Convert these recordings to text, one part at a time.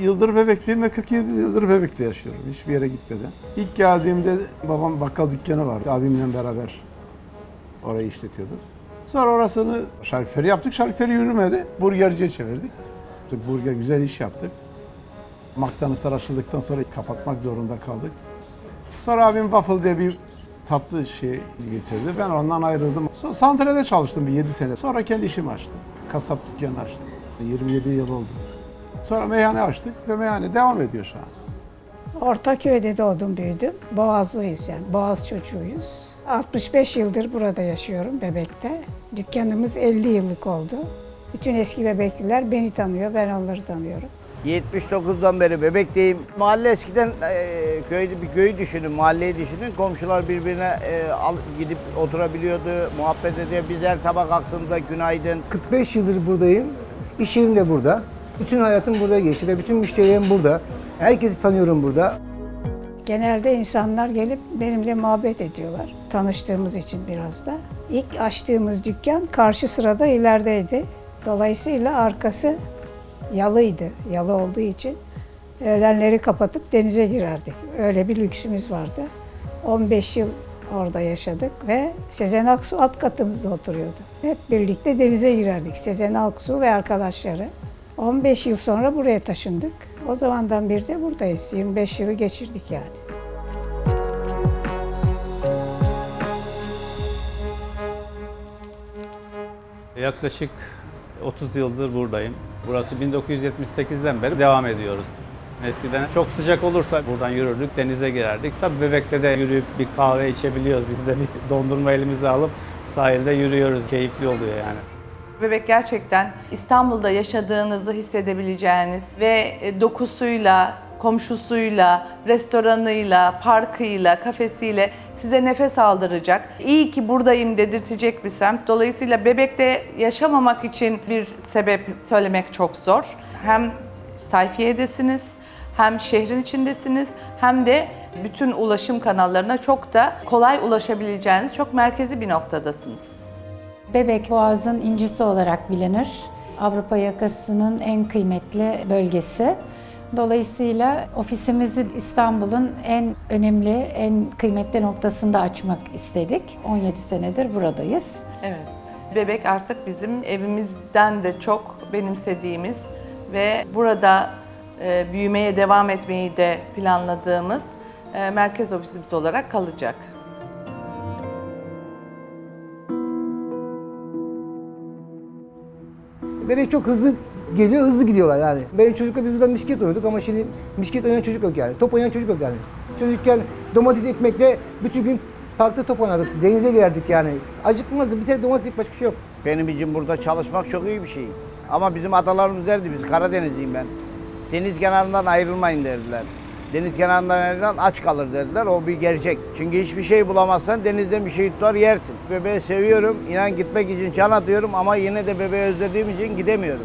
47 yıldır bebekteyim ve 47 yıldır bebekte yaşıyorum. Hiçbir yere gitmeden. İlk geldiğimde babam bakkal dükkanı vardı. Abimle beraber orayı işletiyordu. Sonra orasını şarküteri yaptık. Şarküteri yürümedi. Burgerciye çevirdik. Burger güzel iş yaptık. McDonald'slar açıldıktan sonra kapatmak zorunda kaldık. Sonra abim waffle diye bir tatlı şey getirdi. Ben ondan ayrıldım. Sonra Santre'de çalıştım bir 7 sene. Sonra kendi işimi açtım. Kasap dükkanı açtım. 27 yıl oldu. Sonra meyhane açtık ve meyhane devam ediyor şu an. Ortaköy'de doğdum büyüdüm. Boğazlıyız yani. Boğaz çocuğuyuz. 65 yıldır burada yaşıyorum Bebek'te. Dükkanımız 50 yıllık oldu. Bütün eski bebekliler beni tanıyor, ben onları tanıyorum. 79'dan beri bebekteyim. Mahalle eskiden e, köyde bir köyü düşünün, mahalleyi düşünün. Komşular birbirine e, al, gidip oturabiliyordu, muhabbet ediyor. Biz her sabah kalktığımızda günaydın. 45 yıldır buradayım. İş yerim de burada. Bütün hayatım burada geçti ve bütün müşterilerim burada. Herkesi tanıyorum burada. Genelde insanlar gelip benimle muhabbet ediyorlar. Tanıştığımız için biraz da. İlk açtığımız dükkan karşı sırada ilerideydi. Dolayısıyla arkası yalıydı. Yalı olduğu için öğlenleri kapatıp denize girerdik. Öyle bir lüksümüz vardı. 15 yıl orada yaşadık ve Sezen Aksu alt katımızda oturuyordu. Hep birlikte denize girerdik. Sezen Aksu ve arkadaşları. 15 yıl sonra buraya taşındık. O zamandan beri de buradayız. 25 yılı geçirdik yani. Yaklaşık 30 yıldır buradayım. Burası 1978'den beri devam ediyoruz. Eskiden çok sıcak olursa buradan yürürdük, denize girerdik. Tabii Bebek'te de yürüyüp bir kahve içebiliyoruz. Biz de bir dondurma elimize alıp sahilde yürüyoruz. Keyifli oluyor yani. Bebek gerçekten İstanbul'da yaşadığınızı hissedebileceğiniz ve e, dokusuyla, komşusuyla, restoranıyla, parkıyla, kafesiyle size nefes aldıracak. İyi ki buradayım dedirtecek bir semt. Dolayısıyla Bebek'te yaşamamak için bir sebep söylemek çok zor. Hem sayfiyedesiniz, hem şehrin içindesiniz, hem de bütün ulaşım kanallarına çok da kolay ulaşabileceğiniz çok merkezi bir noktadasınız. Bebek Boğaz'ın incisi olarak bilinir. Avrupa yakasının en kıymetli bölgesi. Dolayısıyla ofisimizi İstanbul'un en önemli, en kıymetli noktasında açmak istedik. 17 senedir buradayız. Evet. Bebek artık bizim evimizden de çok benimsediğimiz ve burada e, büyümeye devam etmeyi de planladığımız e, merkez ofisimiz olarak kalacak. Bebek çok hızlı geliyor, hızlı gidiyorlar yani. Benim çocukla biz burada misket oynuyorduk ama şimdi misket oynayan çocuk yok yani. Top oynayan çocuk yok yani. Çocukken domates ekmekle bütün gün parkta top oynardık. Denize girerdik yani. Acıkmazdı. Bir tek domates ekmek başka bir şey yok. Benim için burada çalışmak çok iyi bir şey. Ama bizim atalarımız derdi, biz Karadenizliyim ben. Deniz kenarından ayrılmayın derdiler. Deniz kenarından aç kalır dediler. O bir gerçek. Çünkü hiçbir şey bulamazsan denizden bir şey tutar yersin. Bebeği seviyorum. İnan gitmek için can atıyorum ama yine de bebeği özlediğim için gidemiyorum.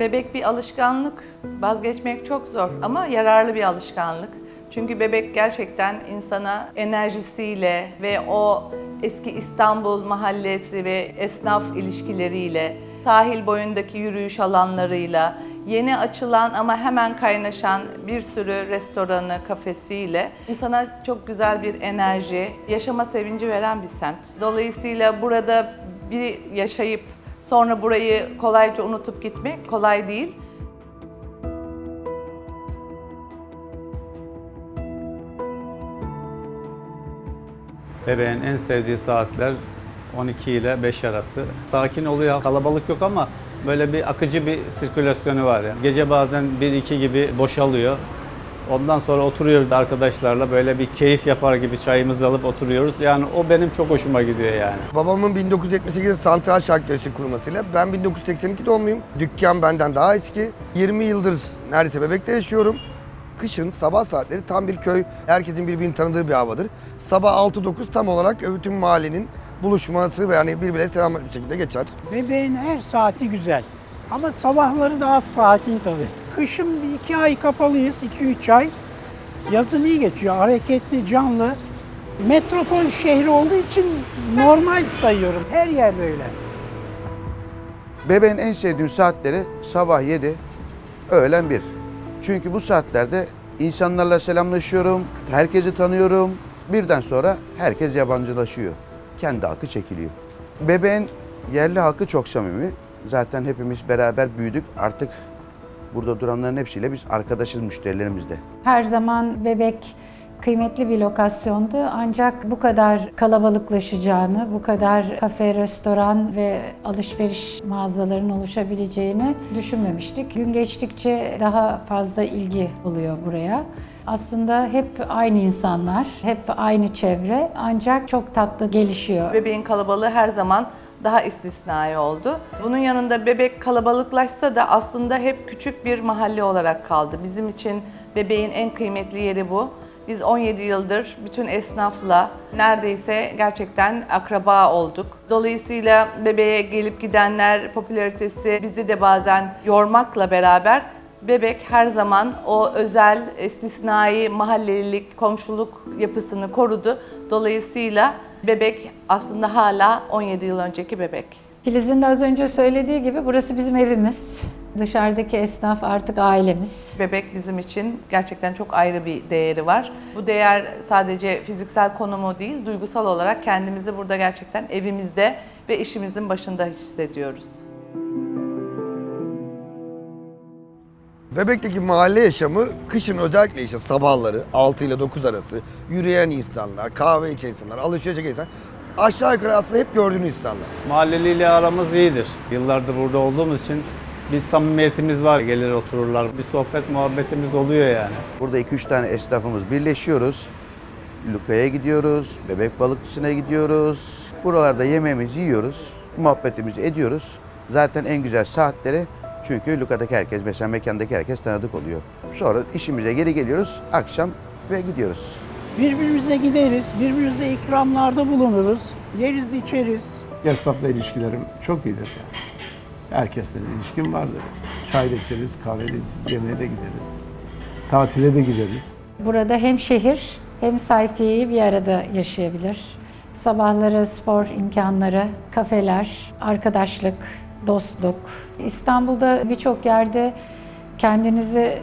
Bebek bir alışkanlık. Vazgeçmek çok zor ama yararlı bir alışkanlık. Çünkü bebek gerçekten insana enerjisiyle ve o eski İstanbul mahallesi ve esnaf ilişkileriyle, sahil boyundaki yürüyüş alanlarıyla, yeni açılan ama hemen kaynaşan bir sürü restoranı, kafesiyle insana çok güzel bir enerji, yaşama sevinci veren bir semt. Dolayısıyla burada bir yaşayıp sonra burayı kolayca unutup gitmek kolay değil. Bebeğin en sevdiği saatler 12 ile 5 arası. Sakin oluyor, kalabalık yok ama böyle bir akıcı bir sirkülasyonu var. Yani. Gece bazen 1-2 gibi boşalıyor. Ondan sonra oturuyoruz arkadaşlarla böyle bir keyif yapar gibi çayımızı alıp oturuyoruz. Yani o benim çok hoşuma gidiyor yani. Babamın 1978'de santral şarküterisi kurmasıyla ben 1982 doğumluyum. Dükkan benden daha eski. 20 yıldır neredeyse Bebek'te yaşıyorum. Kışın sabah saatleri tam bir köy, herkesin birbirini tanıdığı bir havadır. Sabah 6-9 tam olarak bütün mahallenin buluşması ve yani birbirine selam bir şekilde geçer. Bebeğin her saati güzel. Ama sabahları daha sakin tabii. Kışın bir iki ay kapalıyız, iki üç ay. Yazın iyi geçiyor, hareketli, canlı. Metropol şehri olduğu için normal sayıyorum. Her yer böyle. Bebeğin en sevdiğim saatleri sabah 7, öğlen 1. Çünkü bu saatlerde insanlarla selamlaşıyorum, herkesi tanıyorum. Birden sonra herkes yabancılaşıyor. Kendi halkı çekiliyor. Bebeğin yerli halkı çok samimi. Zaten hepimiz beraber büyüdük. Artık burada duranların hepsiyle biz arkadaşız müşterilerimizde. Her zaman bebek kıymetli bir lokasyondu ancak bu kadar kalabalıklaşacağını, bu kadar kafe, restoran ve alışveriş mağazalarının oluşabileceğini düşünmemiştik. Gün geçtikçe daha fazla ilgi oluyor buraya. Aslında hep aynı insanlar, hep aynı çevre ancak çok tatlı gelişiyor. Bebeğin kalabalığı her zaman daha istisnai oldu. Bunun yanında bebek kalabalıklaşsa da aslında hep küçük bir mahalle olarak kaldı. Bizim için bebeğin en kıymetli yeri bu. Biz 17 yıldır bütün esnafla neredeyse gerçekten akraba olduk. Dolayısıyla bebeğe gelip gidenler popülaritesi bizi de bazen yormakla beraber Bebek her zaman o özel, istisnai mahallelilik, komşuluk yapısını korudu. Dolayısıyla bebek aslında hala 17 yıl önceki bebek. Filiz'in de az önce söylediği gibi burası bizim evimiz. Dışarıdaki esnaf artık ailemiz. Bebek bizim için gerçekten çok ayrı bir değeri var. Bu değer sadece fiziksel konumu değil, duygusal olarak kendimizi burada gerçekten evimizde ve işimizin başında hissediyoruz. Bebek'teki mahalle yaşamı kışın özellikle işte sabahları 6 ile 9 arası yürüyen insanlar, kahve içen insanlar, alışverişe gelen insanlar aşağı yukarı aslında hep gördüğünüz insanlar. Mahalleliyle aramız iyidir. Yıllardır burada olduğumuz için bir samimiyetimiz var. Gelir otururlar. Bir sohbet muhabbetimiz oluyor yani. Burada 2-3 tane esnafımız birleşiyoruz. Luka'ya gidiyoruz, bebek balıkçısına gidiyoruz. Buralarda yemeğimizi yiyoruz, muhabbetimizi ediyoruz. Zaten en güzel saatleri çünkü Luka'daki herkes, mesela mekandaki herkes tanıdık oluyor. Sonra işimize geri geliyoruz, akşam ve gidiyoruz. Birbirimize gideriz, birbirimize ikramlarda bulunuruz, yeriz içeriz. Esnafla ilişkilerim çok iyidir yani. Herkesle ilişkim vardır. Çay da içeriz, kahve de içeriz, yemeğe de gideriz. Tatile de gideriz. Burada hem şehir hem sayfiyeyi bir arada yaşayabilir. Sabahları spor imkanları, kafeler, arkadaşlık, dostluk. İstanbul'da birçok yerde kendinizi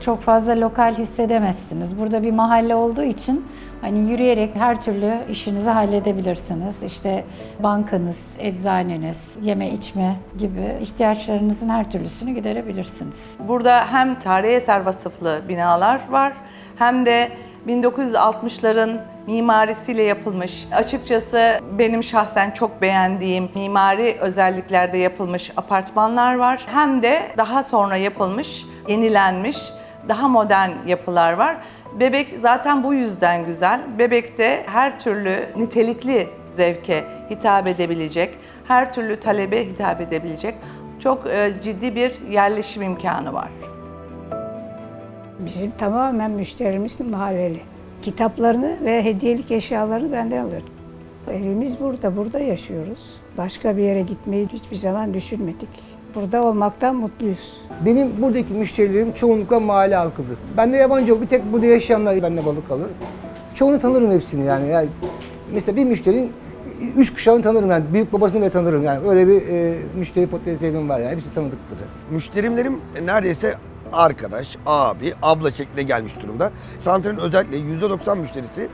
çok fazla lokal hissedemezsiniz. Burada bir mahalle olduğu için hani yürüyerek her türlü işinizi halledebilirsiniz. İşte bankanız, eczaneniz, yeme içme gibi ihtiyaçlarınızın her türlüsünü giderebilirsiniz. Burada hem tarihi eser vasıflı binalar var hem de 1960'ların mimarisiyle yapılmış, açıkçası benim şahsen çok beğendiğim mimari özelliklerde yapılmış apartmanlar var. Hem de daha sonra yapılmış, yenilenmiş, daha modern yapılar var. Bebek zaten bu yüzden güzel. Bebekte her türlü nitelikli zevke hitap edebilecek, her türlü talebe hitap edebilecek çok e, ciddi bir yerleşim imkanı var. Bizim tamamen müşterimiz mahalleli. Kitaplarını ve hediyelik eşyalarını benden alırdım. Evimiz burada, burada yaşıyoruz. Başka bir yere gitmeyi hiçbir zaman düşünmedik. Burada olmaktan mutluyuz. Benim buradaki müşterilerim çoğunlukla mahalle halkıdır. Ben de yabancı yok. Bir tek burada yaşayanlar bende balık alır. Çoğunu tanırım hepsini yani. yani mesela bir müşterinin üç kuşağını tanırım yani. Büyük babasını bile tanırım yani. Öyle bir e, müşteri potansiyelim var yani. Hepsi tanıdıkları. Müşterimlerim neredeyse arkadaş, abi, abla şeklinde gelmiş durumda. Santral'in özellikle %90 müşterisi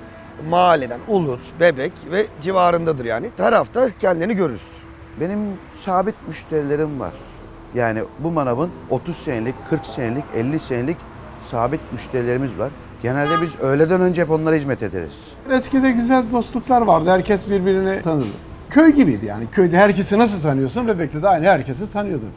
mahalleden, Ulus, Bebek ve civarındadır yani. Her hafta kendilerini görürüz. Benim sabit müşterilerim var. Yani bu manavın 30 senelik, 40 senelik, 50 senelik sabit müşterilerimiz var. Genelde biz öğleden önce hep onlara hizmet ederiz. Eskide güzel dostluklar vardı. Herkes birbirini tanırdı. Köy gibiydi yani. Köyde herkesi nasıl tanıyorsun? Bebek'te de aynı herkesi tanıyordun.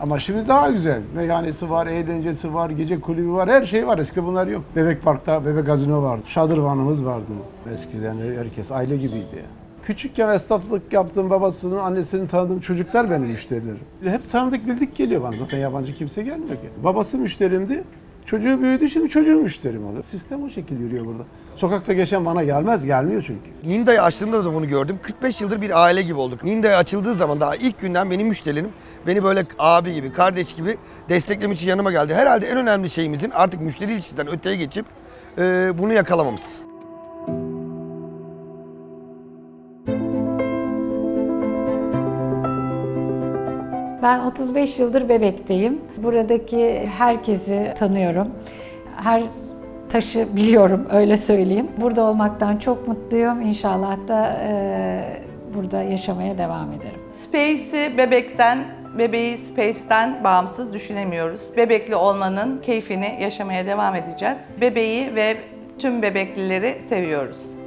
Ama şimdi daha güzel. Meyhanesi var, eğlencesi var, gece kulübü var, her şey var. Eskide bunlar yok. Bebek Park'ta Bebek Gazino vardı. Şadırvanımız vardı. Eskiden herkes aile gibiydi. Küçükken esnaflık yaptığım babasının, annesinin tanıdığım çocuklar benim müşterilerim. Hep tanıdık bildik geliyor bana. Zaten yabancı kimse gelmiyor ki. Babası müşterimdi. Çocuğu büyüdü şimdi çocuğu müşterim oluyor. Sistem o şekilde yürüyor burada. Sokakta geçen bana gelmez, gelmiyor çünkü. Ninda'yı açtığımda da bunu gördüm. 45 yıldır bir aile gibi olduk. Ninda'yı açıldığı zaman daha ilk günden benim müşterilerim beni böyle abi gibi, kardeş gibi desteklemek için yanıma geldi. Herhalde en önemli şeyimizin artık müşteri ilişkisinden öteye geçip e, bunu yakalamamız. Ben 35 yıldır Bebek'teyim. Buradaki herkesi tanıyorum. Her taşı biliyorum öyle söyleyeyim. Burada olmaktan çok mutluyum. İnşallah da e, burada yaşamaya devam ederim. Space'i bebekten, bebeği Space'ten bağımsız düşünemiyoruz. Bebekli olmanın keyfini yaşamaya devam edeceğiz. Bebeği ve tüm bebeklileri seviyoruz.